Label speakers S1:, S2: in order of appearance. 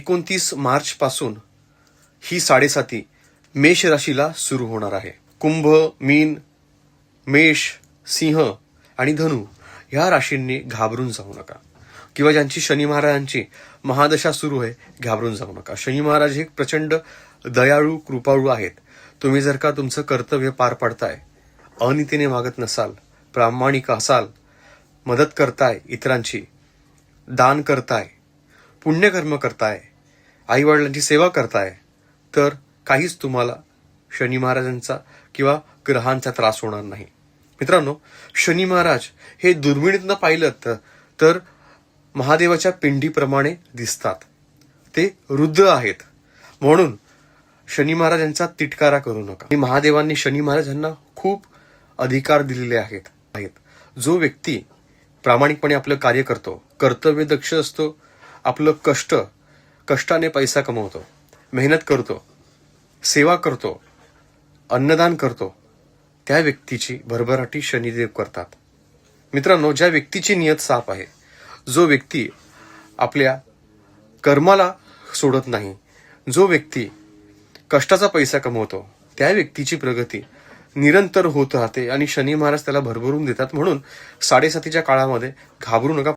S1: एकोणतीस मार्च पासून ही साडेसाती मेष राशीला सुरू होणार आहे. कुंभ मीन मेष सिंह आणि धनु ह्या राशींनी घाबरून जाऊ नका. किंवा ज्यांची शनी महाराजांची महादशा सुरू आहे घाबरून जाऊ नका. शनी महाराज हे प्रचंड दयाळू कृपाळू आहेत. तुम्ही जर का तुमचं कर्तव्य पार पाडताय अनितीने मागत नसाल प्रामाणिक असाल मदत करताय इतरांची दान करताय पुण्यकर्म करताय आई वडिलांची सेवा करताय तर काहीच तुम्हाला शनी महाराजांचा किंवा ग्रहांचा त्रास होणार नाही. मित्रांनो शनी महाराज हे दुर्मिणीतनं पाहिलं तर- महादेवाच्या पिंडीप्रमाणे दिसतात. ते रुद्र आहेत. म्हणून शनी महाराजांचा तिटकारा करू नका. आणि महादेवांनी शनी महाराजांना खूप अधिकार दिलेले आहेत. आहेत. जो व्यक्ती प्रामाणिकपणे आपलं कार्य करतो कर्तव्य दक्ष असतो आपलं कष्ट कष्टाने पैसा कमवतो मेहनत करतो सेवा करतो अन्नदान करतो त्या व्यक्तीची भरभराटी शनिदेव करतात. मित्रांनो ज्या व्यक्तीची नियत साफ आहे जो व्यक्ती आपल्या कर्माला सोडत नाही जो व्यक्ती कष्टाचा पैसा कमवतो त्या व्यक्तीची प्रगती निरंतर होत राहते आणि शनी महाराज त्याला भरभरून देतात. म्हणून साडेसातीच्या काळामध्ये घाबरू नका